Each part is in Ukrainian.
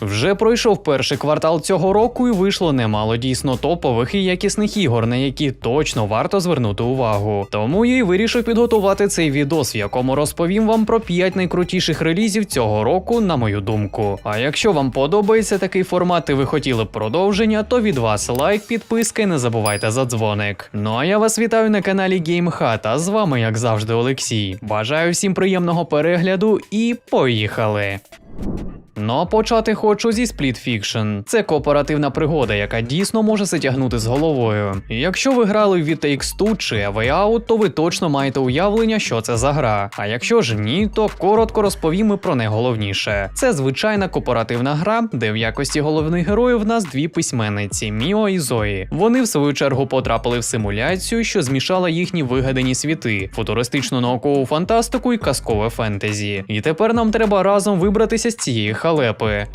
Вже пройшов перший квартал цього року і вийшло немало дійсно топових і якісних ігор, на які точно варто звернути увагу. Тому я й вирішив підготувати цей відос, в якому розповім вам про 5 найкрутіших релізів цього року, на мою думку. А якщо вам подобається такий формат і ви хотіли б продовження, то від вас лайк, підписка і не забувайте за дзвоник. Ну а я вас вітаю на каналі GameHut, а з вами, як завжди, Олексій. Бажаю всім приємного перегляду і поїхали! Ну а почати хочу зі Split Fiction. Це кооперативна пригода, яка дійсно може затягнути з головою. Якщо ви грали в Takes Two чи A Way Out, то ви точно маєте уявлення, що це за гра. А якщо ж ні, то коротко розповім і про найголовніше. Це звичайна кооперативна гра, де в якості головних героїв в нас дві письменниці Міо і Зої. Вони в свою чергу потрапили в симуляцію, що змішала їхні вигадані світи, футуристичну наукову фантастику і казкове фентезі. І тепер нам треба разом вибратися з цієї халепи.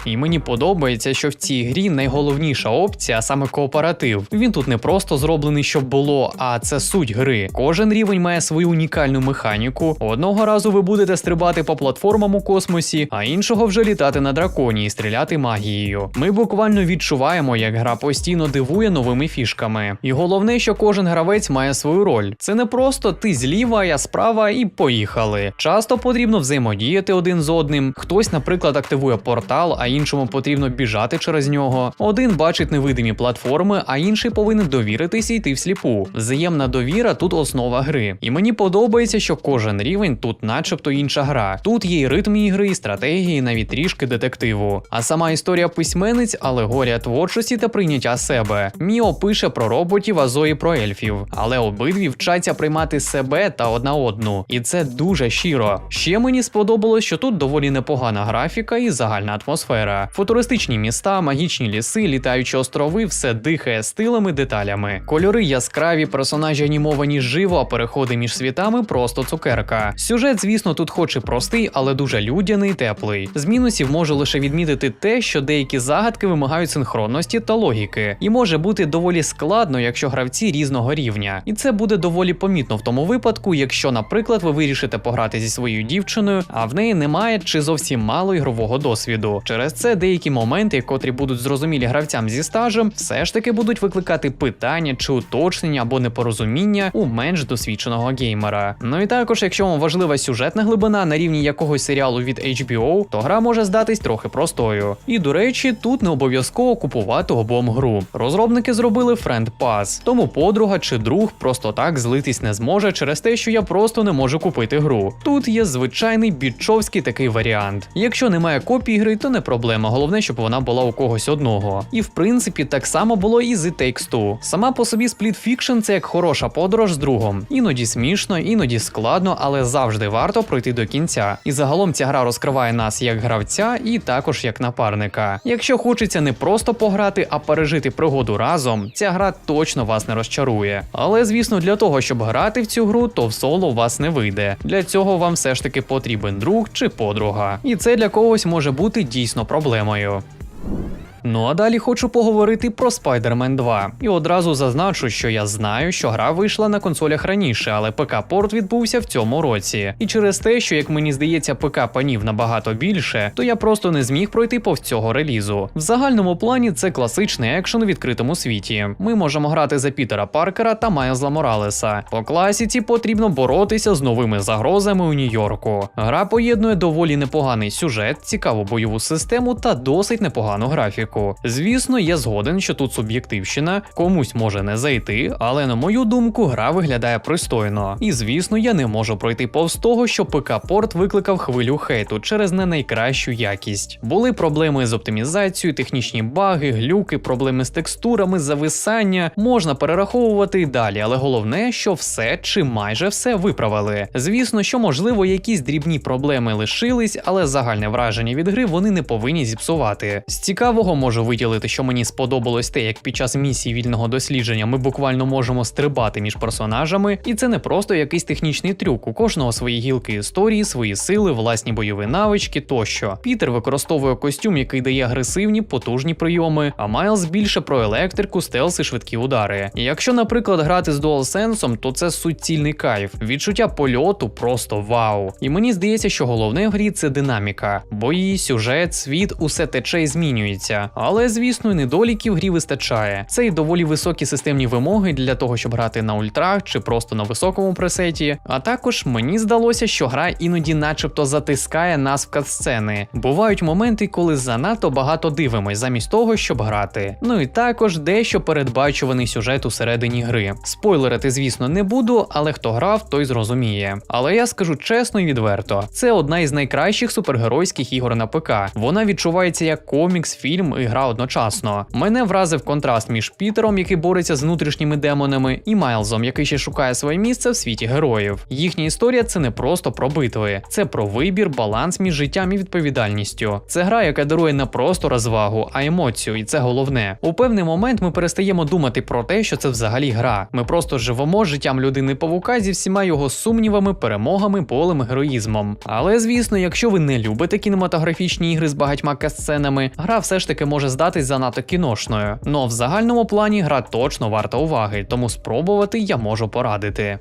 І мені подобається, що в цій грі найголовніша опція саме кооператив. Він тут не просто зроблений, щоб було, а це суть гри. Кожен рівень має свою унікальну механіку. Одного разу ви будете стрибати по платформам у космосі, а іншого вже літати на драконі і стріляти магією. Ми буквально відчуваємо, як гра постійно дивує новими фішками. І головне, що кожен гравець має свою роль. Це не просто ти зліва, я справа і поїхали. Часто потрібно взаємодіяти один з одним. Хтось, наприклад, активує портал, а іншому потрібно біжати через нього. Один бачить невидимі платформи, а інший повинен довіритись і йти всліпу. Взаємна довіра тут основа гри. І мені подобається, що кожен рівень тут, начебто, інша гра. Тут є і ритм ігри, і стратегії, навіть трішки детективу. А сама історія письменниць, алегорія творчості та прийняття себе. Міо пише про роботів, а Зої про ельфів. Але обидві вчаться приймати себе та одна одну. І це дуже щиро. Ще мені сподобалось, що тут доволі непогана графіка і загальна атмосфера. Футуристичні міста, магічні ліси, літаючі острови, все дихає стилами, деталями. Кольори яскраві, персонажі анімовані живо, а переходи між світами просто цукерка. Сюжет, звісно, тут хоч і простий, але дуже людяний, теплий. З мінусів можу лише відмітити те, що деякі загадки вимагають синхронності та логіки, і може бути доволі складно, якщо гравці різного рівня. І це буде доволі помітно в тому випадку, якщо, наприклад, ви вирішите пограти зі своєю дівчиною, а в неї немає чи зовсім мало ігрового досвіду. Через це деякі моменти, котрі будуть зрозумілі гравцям зі стажем, все ж таки будуть викликати питання чи уточнення або непорозуміння у менш досвідченого геймера. Ну і також, якщо вам важлива сюжетна глибина на рівні якогось серіалу від HBO, то гра може здатись трохи простою. І до речі, тут не обов'язково купувати обом гру. Розробники зробили Friend Pass, тому подруга чи друг просто так злитись не зможе через те, що я просто не можу купити гру. Тут є звичайний бітчовський такий варіант. Якщо немає копії гри, то не проблема. Головне, щоб вона була у когось одного. І в принципі, так само було і з Takes Two. Сама по собі Split Fiction це як хороша подорож з другом. Іноді смішно, іноді складно, але завжди варто пройти до кінця. І загалом ця гра розкриває нас як гравця і також як напарника. Якщо хочеться не просто пограти, а пережити пригоду разом, ця гра точно вас не розчарує. Але звісно, для того, щоб грати в цю гру, то в соло вас не вийде. Для цього вам все ж таки потрібен друг чи подруга. І це для когось може бути дійсно проблемою. Ну а далі хочу поговорити про Spider-Man 2. І одразу зазначу, що я знаю, що гра вийшла на консолях раніше, але ПК-порт відбувся в цьому році. І через те, що, як мені здається, ПК панів набагато більше, то я просто не зміг пройти повз цього релізу. В загальному плані це класичний екшен у відкритому світі. Ми можемо грати за Пітера Паркера та Майлза Моралеса. По класіці потрібно боротися з новими загрозами у Нью-Йорку. Гра поєднує доволі непоганий сюжет, цікаву бойову систему та досить непогану графіку. Звісно, я згоден, що тут суб'єктивщина, комусь може не зайти, але на мою думку, гра виглядає пристойно. І звісно, я не можу пройти повз того, що ПК-порт викликав хвилю хейту через не найкращу якість. Були проблеми з оптимізацією, технічні баги, глюки, проблеми з текстурами, зависання. Можна перераховувати і далі, але головне, що все чи майже все виправили. Звісно, що можливо якісь дрібні проблеми лишились, але загальне враження від гри вони не повинні зіпсувати. З цікавого можу виділити, що мені сподобалось те, як під час місії вільного дослідження ми буквально можемо стрибати між персонажами, і це не просто якийсь технічний трюк. У кожного свої гілки історії, свої сили, власні бойові навички тощо. Пітер використовує костюм, який дає агресивні, потужні прийоми, а Майлз більше про електрику, стелс і швидкі удари. Якщо, наприклад, грати з DualSense, то це суцільний кайф. Відчуття польоту просто вау. І мені здається, що головне в грі це динаміка. Бої, сюжет, світ, усе тече і змінюється. Але, звісно, недоліків грі вистачає. Це і доволі високі системні вимоги для того, щоб грати на ультрах чи просто на високому пресеті. А також мені здалося, що гра іноді, начебто, затискає нас в катсцени. Бувають моменти, коли занадто багато дивимось, замість того, щоб грати. Ну і також дещо передбачуваний сюжет у середині гри. Спойлерити, звісно, не буду, але хто грав, той зрозуміє. Але я скажу чесно і відверто: це одна із найкращих супергеройських ігор на ПК. Вона відчувається як комікс, фільм і гра одночасно. Мене вразив контраст між Пітером, який бореться з внутрішніми демонами, і Майлзом, який ще шукає своє місце в світі героїв. Їхня історія це не просто про битви, це про вибір, баланс між життям і відповідальністю. Це гра, яка дарує не просто розвагу, а емоцію, і це головне. У певний момент ми перестаємо думати про те, що це взагалі гра. Ми просто живемо життям людини павука зі всіма його сумнівами, перемогами, болем, героїзмом. Але звісно, якщо ви не любите кінематографічні ігри з багатьма касценами, гра все ж таки може здатись занадто кіношною. Но в загальному плані гра точно варта уваги, тому спробувати я можу порадити.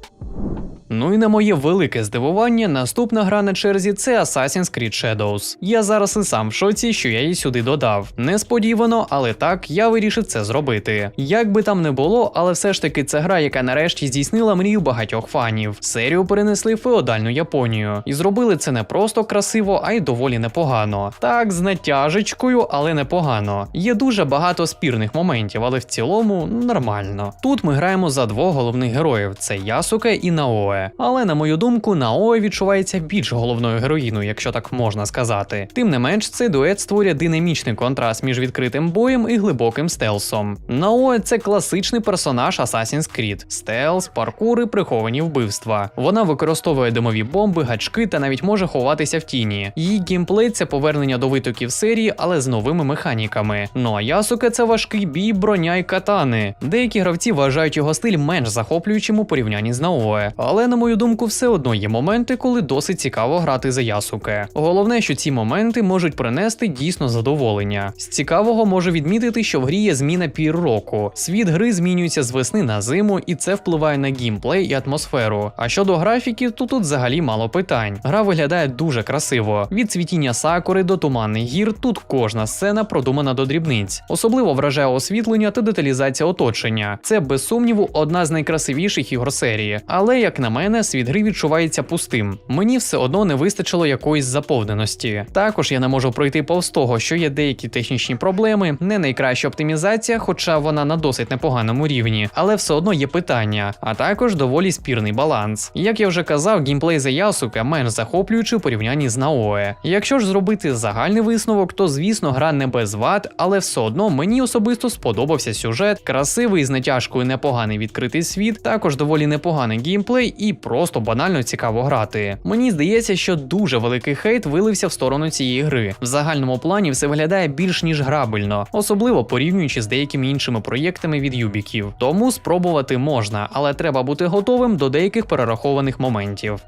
Ну і на моє велике здивування, наступна гра на черзі це Assassin's Creed Shadows. Я зараз і сам в шоці, що я її сюди додав. Несподівано, але так я вирішив це зробити. Як би там не було, але все ж таки це гра, яка нарешті здійснила мрію багатьох фанів. Серію перенесли в феодальну Японію. І зробили це не просто красиво, а й доволі непогано. Так, з натяжечкою, але непогано. Є дуже багато спірних моментів, але в цілому нормально. Тут ми граємо за двох головних героїв: це Ясуке і Наое. Але на мою думку, Наое відчувається більш головною героїною, якщо так можна сказати. Тим не менш, цей дует створює динамічний контраст між відкритим боєм і глибоким стелсом. Наое це класичний персонаж Assassin's Creed. стелс, паркури, приховані вбивства. Вона використовує димові бомби, гачки та навіть може ховатися в тіні. Її геймплей це повернення до витоків серії, але з новими механіками. Ну а Ясуке це важкий бій, броня й катани. Деякі гравці вважають його стиль менш захоплюючим у порівнянні з Наое. Але на мою думку, все одно є моменти, коли досить цікаво грати за Ясуке. Головне, що ці моменти можуть принести дійсно задоволення. З цікавого можу відмітити, що в грі є зміна пір року. Світ гри змінюється з весни на зиму, і це впливає на геймплей і атмосферу. А щодо графіки, то тут взагалі мало питань. Гра виглядає дуже красиво. Від цвітіння сакури до туманних гір тут кожна сцена продумана до дрібниць. Особливо вражає освітлення та деталізація оточення. Це без сумніву одна з найкрасивіших ігор серії. Але як на мене, світ гри відчувається пустим. Мені все одно не вистачило якоїсь заповненості. Також я не можу пройти повз того, що є деякі технічні проблеми, не найкраща оптимізація, хоча вона на досить непоганому рівні, але все одно є питання, а також доволі спірний баланс. Як я вже казав, геймплей за Ясука менш захоплюючий у порівнянні з Наое. Якщо ж зробити загальний висновок, то звісно гра не без вад, але все одно мені особисто сподобався сюжет, красивий з натяжкою непоганий відкритий світ, також доволі непоганий геймплей і просто банально цікаво грати. Мені здається, що дуже великий хейт вилився в сторону цієї гри. В загальному плані все виглядає більш ніж грабельно, особливо порівнюючи з деякими іншими проєктами від Юбіків. Тому спробувати можна, але треба бути готовим до деяких перерахованих моментів.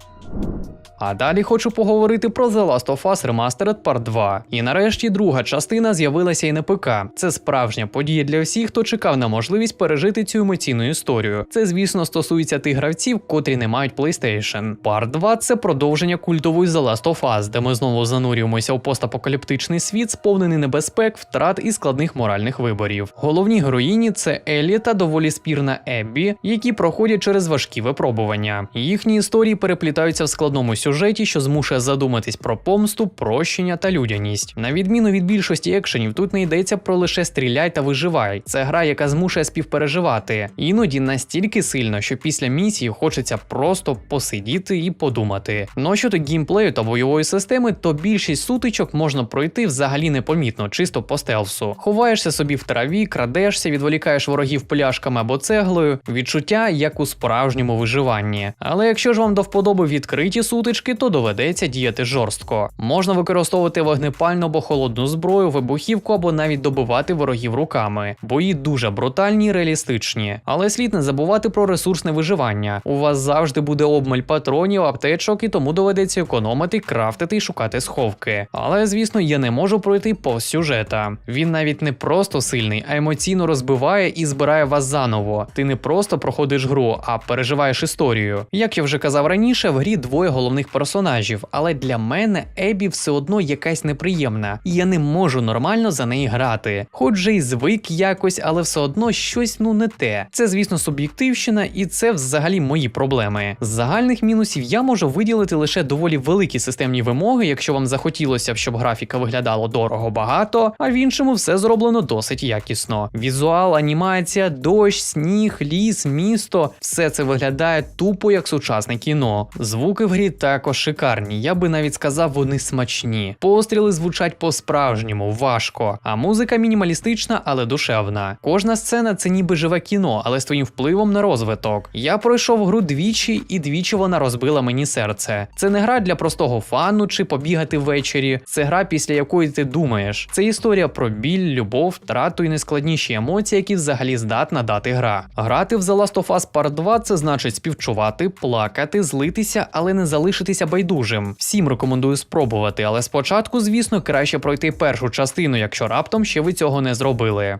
А далі хочу поговорити про The Last of Us Remastered Part 2. І нарешті друга частина з'явилася і на ПК. Це справжня подія для всіх, хто чекав на можливість пережити цю емоційну історію. Це, звісно, стосується тих гравців, котрі не мають PlayStation. Part 2 це продовження культової The Last of Us, де ми знову занурюємося у постапокаліптичний світ, сповнений небезпек, втрат і складних моральних виборів. Головні героїні це Еллі та доволі спірна Еббі, які проходять через важкі випробування. Їхні історії переплітаються в складному сюжеті, що змушує задуматись про помсту, прощення та людяність. На відміну від більшості екшенів, тут не йдеться про лише стріляй та виживай. Це гра, яка змушує співпереживати, іноді настільки сильно, що після місії хочеться просто посидіти і подумати. Ну а щодо геймплею та бойової системи, то більшість сутичок можна пройти взагалі непомітно, чисто по стелсу. Ховаєшся собі в траві, крадешся, відволікаєш ворогів пляшками або цеглою. Відчуття як у справжньому виживанні. Але якщо ж вам до вподоби відкриті сутички, трішки, то доведеться діяти жорстко. Можна використовувати вогнепальну або холодну зброю, вибухівку або навіть добивати ворогів руками. Бої дуже брутальні і реалістичні. Але слід не забувати про ресурсне виживання. У вас завжди буде обмаль патронів, аптечок, і тому доведеться економити, крафтити і шукати сховки. Але звісно, я не можу пройти повз сюжета. Він навіть не просто сильний, а емоційно розбиває і збирає вас заново. Ти не просто проходиш гру, а переживаєш історію. Як я вже казав раніше, в грі двоє головних персонажів, але для мене Ебі все одно якась неприємна, і я не можу нормально за неї грати. Хоч же й звик якось, але все одно щось ну не те. Це, звісно, суб'єктивщина, і це взагалі мої проблеми. З загальних мінусів я можу виділити лише доволі великі системні вимоги, якщо вам захотілося б, щоб графіка виглядала дорого багато, а в іншому все зроблено досить якісно. Візуал, анімація, дощ, сніг, ліс, місто все це виглядає тупо як сучасне кіно. Звуки в грі також шикарні, я би навіть сказав, вони смачні. Постріли звучать по-справжньому, важко, а музика мінімалістична, але душевна. Кожна сцена це ніби живе кіно, але з твоїм впливом на розвиток. Я пройшов гру двічі, і двічі вона розбила мені серце. Це не гра для простого фану чи побігати ввечері. Це гра, після якої ти думаєш. Це історія про біль, любов, втрату і найскладніші емоції, які взагалі здатна дати гра. Грати в The Last of Us Part 2 це значить співчувати, плакати, злитися, але не залишитися байдужим. Всім рекомендую спробувати, але спочатку, звісно, краще пройти першу частину, якщо раптом ще ви цього не зробили.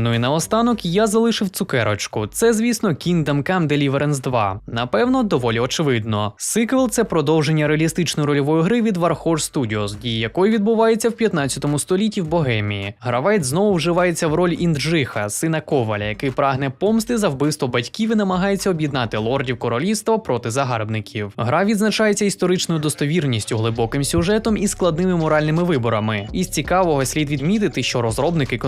Ну і наостанок я залишив цукерочку. Це, звісно, Kingdom Come Deliverance 2. Напевно, доволі очевидно. Сиквел це продовження реалістичної рольової гри від Warhorse Studios, дії якої відбувається в 15 столітті в Богемії. Гравець знову вживається в роль Інджиха, сина Коваля, який прагне помсти за вбивство батьків і намагається об'єднати лордів королівства проти загарбників. Гра відзначається історичною достовірністю, глибоким сюжетом і складними моральними виборами. Із цікавого слід відмітити, що розробники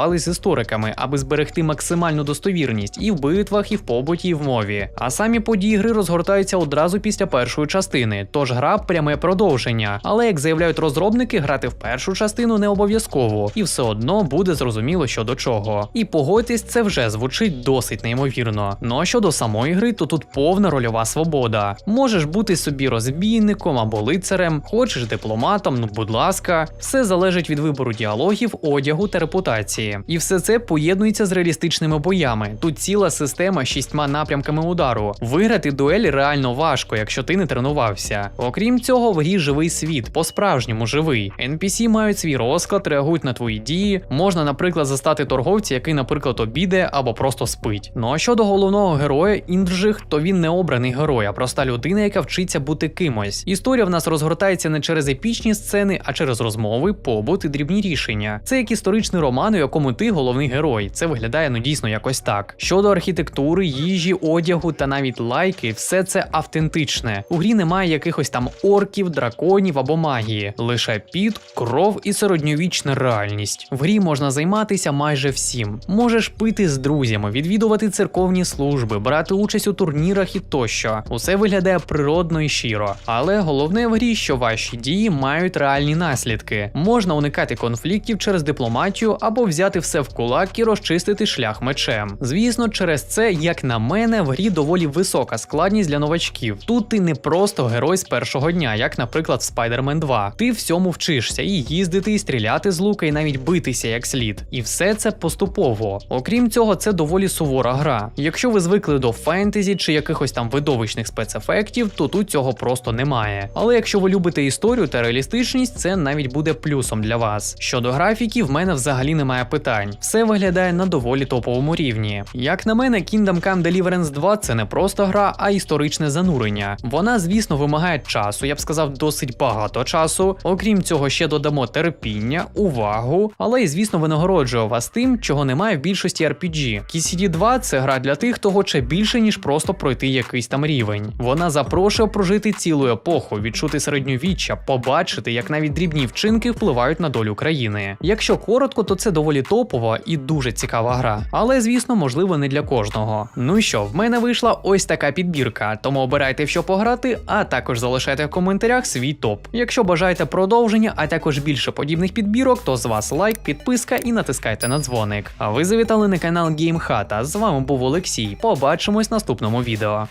консультувалися з істориками, аби зберегти максимальну достовірність і в битвах, і в побуті, і в мові. А самі події гри розгортаються одразу після першої частини, тож гра пряме продовження. Але як заявляють розробники, грати в першу частину не обов'язково, і все одно буде зрозуміло, що до чого. І погодьтесь, це вже звучить досить неймовірно. Ну а щодо самої гри, то тут повна рольова свобода. Можеш бути собі розбійником або лицарем, хочеш дипломатом, ну будь ласка, все залежить від вибору діалогів, одягу та репутації. І все це поєднується з реалістичними боями. Тут ціла система з шістьма напрямками удару. Виграти дуель реально важко, якщо ти не тренувався. Окрім цього, в грі живий світ, по-справжньому живий. NPC мають свій розклад, реагують на твої дії. Можна, наприклад, застати торговця, який, наприклад, обіде або просто спить. Ну а щодо головного героя Інджих, то він не обраний герой, а проста людина, яка вчиться бути кимось. Історія в нас розгортається не через епічні сцени, а через розмови, побут і дрібні рішення. Це як історичний роман, у якому ти головний герой. Це виглядає ну дійсно якось так. Щодо архітектури, їжі, одягу та навіть лайки, все це автентичне. У грі немає якихось там орків, драконів або магії, лише піт, кров і середньовічна реальність. В грі можна займатися майже всім. Можеш пити з друзями, відвідувати церковні служби, брати участь у турнірах і тощо. Усе виглядає природно і щиро. Але головне в грі, що ваші дії мають реальні наслідки. Можна уникати конфліктів через дипломатію або взяти все в кулак і розчистити шлях мечем. Звісно, через це, як на мене, в грі доволі висока складність для новачків. Тут ти не просто герой з першого дня, як, наприклад, в Spider-Man 2. Ти всьому вчишся і їздити, і стріляти з лука, і навіть битися як слід. І все це поступово. Окрім цього, це доволі сувора гра. Якщо ви звикли до фентезі чи якихось там видовищних спецефектів, то тут цього просто немає. Але якщо ви любите історію та реалістичність, це навіть буде плюсом для вас. Щодо графіки, в мене взагалі немає питань. Все виглядає на доволі топовому рівні. Як на мене, Kingdom Come Deliverance 2 це не просто гра, а історичне занурення. Вона, звісно, вимагає часу, я б сказав, досить багато часу. Окрім цього, ще додамо терпіння, увагу, але й звісно винагороджує вас тим, чого немає в більшості RPG. KCD 2 це гра для тих, хто хоче більше, ніж просто пройти якийсь там рівень. Вона запрошує прожити цілу епоху, відчути середньовіччя, побачити, як навіть дрібні вчинки впливають на долю країни. Якщо коротко, то це доволі топова і дуже цікава гра. Але, звісно, можливо, не для кожного. Ну і що, в мене вийшла ось така підбірка, тому обирайте що пограти, а також залишайте в коментарях свій топ. Якщо бажаєте продовження, а також більше подібних підбірок, то з вас лайк, підписка і натискайте на дзвоник. А ви завітали на канал GameHata. З вами був Олексій. Побачимось в наступному відео.